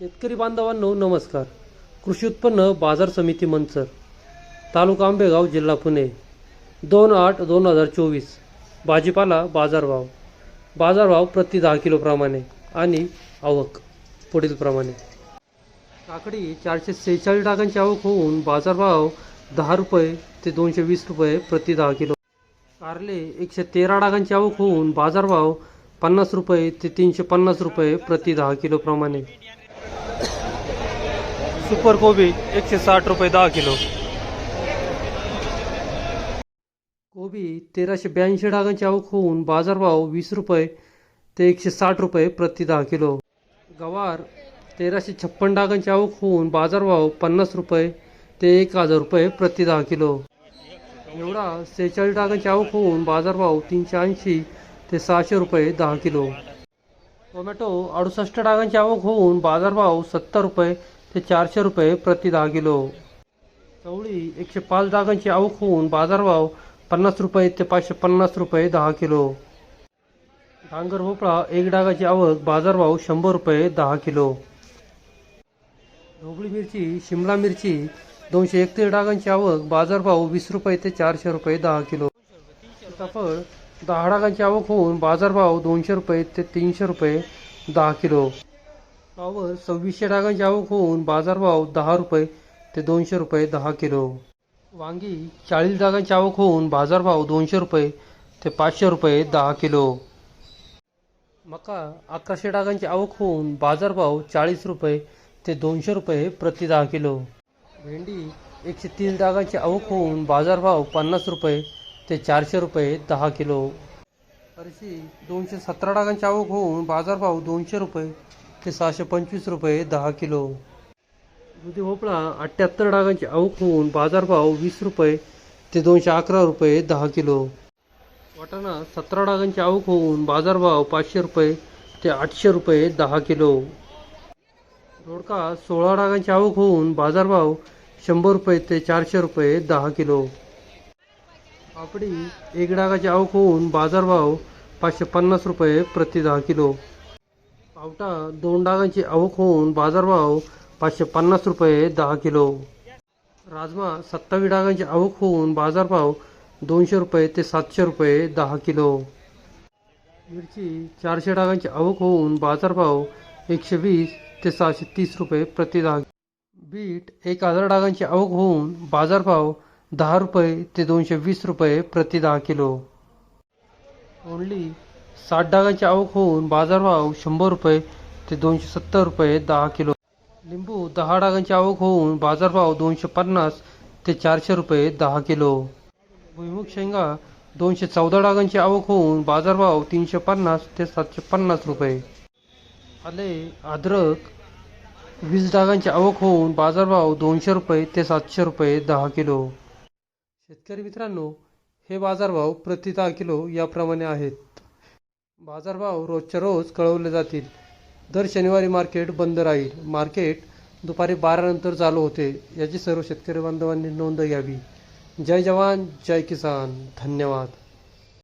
शेतकरी बांधवांनो नमस्कार. कृषी उत्पन्न बाजार समिती मंचर तालुका आंबेगाव जिल्हा पुणे. दोन आठ दोन हजार चोवीस भाजीपाला बाजारभाव. बाजारभाव प्रति दहा किलोप्रमाणे आणि आवक पुढीलप्रमाणे काकडी चारशे सेहेचाळीस डागांची आवक होऊन बाजारभाव दहा रुपये ते दोनशे वीस रुपये प्रति दहा किलो. कारले एकशे तेरा डागांची आवक होऊन बाजारभाव पन्नास रुपये ते तीनशे पन्नास रुपये प्रति दहा किलोप्रमाणे सुपर कोबी एकशे साठ रुपये दहा किलो. कोबी तेराशे ब्याऐंशी डागांची आवक होऊन बाजारभाव वीस रुपये ते एकशे साठ रुपये प्रति दहा किलो. गवार तेराशे छप्पन डागांची आवक होऊन बाजारभाव पन्नास रुपये ते एक हजार रुपये प्रति दहा किलो. एवढा सेहेचाळीस डागांची आवक होऊन बाजारभाव तीनशे ऐंशी ते सहाशे रुपये दहा किलो. टोमॅटो अडुसष्ट डागांची आवक होऊन बाजारभाव सत्तर रुपये ते चारशे रुपये प्रति दहा किलो. चवळी एकशे पाच डागांची आवक होऊन बाजारभाव पन्नास रुपये ते पाचशे पन्नास रुपये दहा किलो. डांगर भोपळा एक डागाची आवक बाजारभाव शंभर रुपये दहा किलो. ढोबळी मिरची शिमला मिरची दोनशे एकतीस डागांची आवक बाजारभाव वीस रुपये ते चारशे रुपये दहा किलो. सीताफळ दहा डागांची आवक होऊन बाजारभाव दोनशे रुपये ते तीनशे रुपये दहा किलो. फ्लावर सव्वीसशे डागांची आवक होऊन बाजारभाव दहा रुपये ते दोनशे रुपये दहा किलो. वांगी चाळीस डागांची आवक होऊन बाजारभाव दोनशे रुपये ते पाचशे रुपये दहा किलो. मका अकराशे डागांची आवक होऊन बाजारभाव चाळीस रुपये ते दोनशे रुपये प्रति दहा किलो. भेंडी एकशे तीस डागांची आवक होऊन बाजारभाव पन्नास रुपये ते चारशे रुपये दहा किलो. अरशी दोनशे सतरा डागांची आवक होऊन बाजारभाव दोनशे रुपये ते सहाशे पंचवीस रुपये दहा किलो. दुधी भोपळा अठ्ठ्याहत्तर डागांची आवक होऊन बाजारभाव वीस रुपये ते दोनशे अकरा रुपये दहा किलो. वाटाणा सतरा डागांची आवक होऊन बाजारभाव पाचशे रुपये ते आठशे रुपये दहा किलो. दोडका सोळा डागांची आवक होऊन बाजारभाव शंभर रुपये ते चारशे रुपये दहा किलो. पापडी एक डागाची आवक होऊन बाजारभाव पाचशे पन्नास रुपये प्रति दहा किलो. पावटा दोन डागांची आवक होऊन बाजारभाव पाचशे पन्नास रुपये दहा किलो. राजमा सत्तावीस डागांची आवक होऊन बाजारभाव दोनशे रुपये ते सातशे रुपये दहा किलो. मिरची चारशे डागांची आवक होऊन बाजारभाव एकशे वीस ते सहाशे तीस रुपये प्रति दहा बीट एक हजार डागांची आवक होऊन बाजारभाव दहा रुपये ते दोनशे वीस रुपये प्रति दहा किलो. ओनली साठ डागांची आवक होऊन बाजारभाव शंभर रुपये ते दोनशे सत्तर रुपये दहा किलो. लिंबू दहा डागांची आवक होऊन बाजारभाव दोनशे पन्नास ते चारशे रुपये दहा किलो. भुईमुग शेंगा दोनशे चौदा डागांची आवक होऊन बाजारभाव तीनशे पन्नास ते सातशे पन्नास रुपये. आले अद्रक वीस डागांची आवक होऊन बाजारभाव दोनशे रुपये ते सातशे रुपये दहा किलो. शेतकरी मित्रांनो हे बाजारभाव प्रति दहा किलो याप्रमाणे आहेत. बाजारभाव रोजच्या रोज कळवले जातील. दर शनिवारी मार्केट बंद राहील. मार्केट दुपारी बारानंतर चालू होते. याची सर्व शेतकरी बांधवांनी नोंद घ्यावी. जय जवान जय किसान. धन्यवाद.